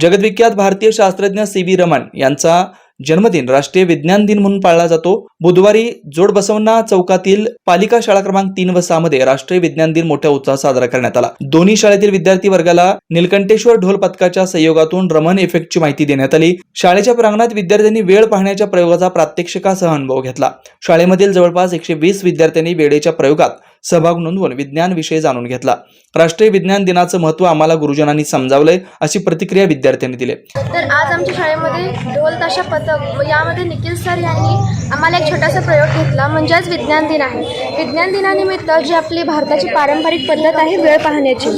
जगद्विख्यात भारतीय शास्त्रज्ञ C V Raman यांचा जन्मदिन राष्ट्रीय विज्ञान दिन म्हणून पाळला जातो. बुधवारी जोडबसवना चौकातील पालिका शाळा क्रमांक तीन व सहा मध्ये राष्ट्रीय विज्ञान दिन मोठ्या उत्साहात साजरा करण्यात आला. दोन्ही शाळेतील विद्यार्थी वर्गाला निलकंठेश्वर ढोल पथकाच्या सहयोगातून रमण इफेक्टची माहिती देण्यात आली. शाळेच्या प्रांगणात विद्यार्थ्यांनी वेळ पाहण्याच्या प्रयोगाचा प्रात्यक्षिकासह अनुभव घेतला. शाळेमधील जवळपास एकशे वीस विद्यार्थ्यांनी वेळेच्या प्रयोगात सहभाग नोंदवून विज्ञानविषयी जाणून घेतला. राष्ट्रीय विज्ञान दिनाचं महत्त्व आम्हाला गुरुजनांनी समजावलंय अशी प्रतिक्रिया विद्यार्थ्यांनी दिली. तर आज आमच्या शाळेमध्ये ढोल ताशा पथक यामध्ये निखिल सर यांनी आम्हाला एक छोटासा प्रयोग घेतला म्हणजे आज विज्ञान दिन आहे. विज्ञान दिनानिमित्त जी आपली भारताची पारंपरिक पद्धत आहे वेळ पाहण्याची.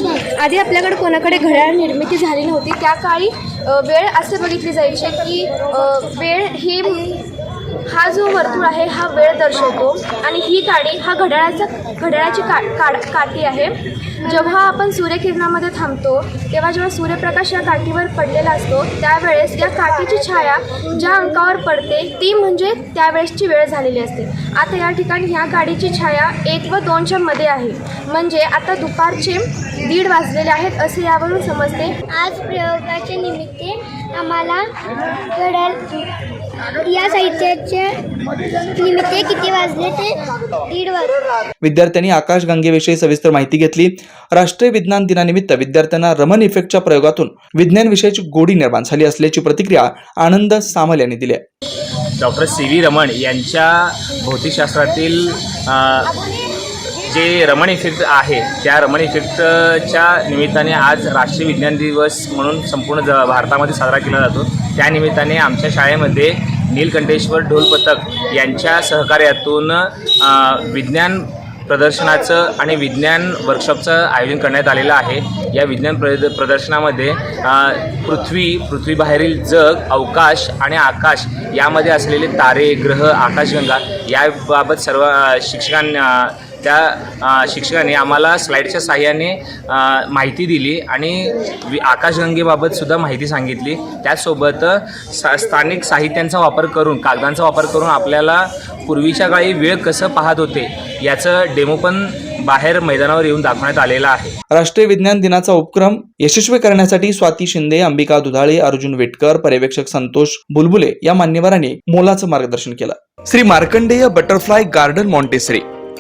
आधी आपल्याकडे कोणाकडे घड्याळ निर्मिती झाली नव्हती त्या काळी वेळ असे बघितली जायचे की वेळ ही हा जो वर्तुळ आहे हा वेळ दर्शवतो. आणि ही काडी हा घड्याळाचा घड्याळाची का काड काठी आहे. जेव्हा आपण सूर्यकिरणामध्ये थांबतो तेव्हा जेव्हा सूर्यप्रकाश या काठीवर पडलेला असतो त्यावेळेस या काठीची छाया ज्या अंकावर पडते ती म्हणजे त्यावेळेसची वेळ झालेली असते. आता या ठिकाणी ह्या गाडीची छाया एक व दोनच्या मध्ये आहे. म्हणजे आता दुपारचे दीड वाजलेले आहेत असे यावरून समजते. आज प्रयोगाच्या निमित्ते आम्हाला घड्याळ या साहित्याच्या निमित्ते किती वाजले ते? दीड वाजले विद्यार्थ्यांनी आकाश गंगेविषयी सविस्तर माहिती घेतली. राष्ट्रीय विज्ञान दिनानिमित्त विद्यार्थ्यांना रमन इफेक्टच्या प्रयोगातून विज्ञान विषयाची गोडी निर्माण झाली असल्याची प्रतिक्रिया आनंद सामल यांनी दिली. डॉक्टर सी व्ही रमण यांच्या भौतिकशास्त्रातील जे रमण इफेक्ट आहे त्या रमण इफेक्टच्या निमित्ताने आज राष्ट्रीय विज्ञान दिवस म्हणून संपूर्ण ज भारतामध्ये साजरा केला जातो. त्या निमित्ताने आमच्या शाळेमध्ये नीलकंठेश्वर ढोल पथक यांच्या सहकार्यातून विज्ञान प्रदर्शनाचं आणि विज्ञान वर्कशॉपचं आयोजन करण्यात आलेलं आहे. या विज्ञान प्रद प्रदर्शनामध्ये पृथ्वी पृथ्वीबाहेरील जग अवकाश आणि आकाश यामध्ये असलेले तारे ग्रह आकाशगंगा याबाबत सर्व शिक्षकांना त्या शिक्षकांनी आम्हाला स्लाईडच्या साहाय्याने अ, माहिती दिली आणि वि आकाशगंगेबाबत सुद्धा माहिती सांगितली. त्याचसोबत सा स्थानिक साहित्यांचा वापर करून कागदांचा वापर करून आपल्याला पूर्वीच्या काळी वेळ कसं पाहत होते याचं डेमो पण बाहेर मैदानावर येऊन दाखवण्यात आलेलं आहे. राष्ट्रीय विज्ञान दिनाचा उपक्रम यशस्वी करण्यासाठी स्वाती शिंदे अंबिका दुधाळे अर्जुन वेटकर पर्यवेक्षक संतोष बुलबुले या मान्यवरांनी मोलाचं मार्गदर्शन केलं. Shri Markandeya butterfly garden Montessori.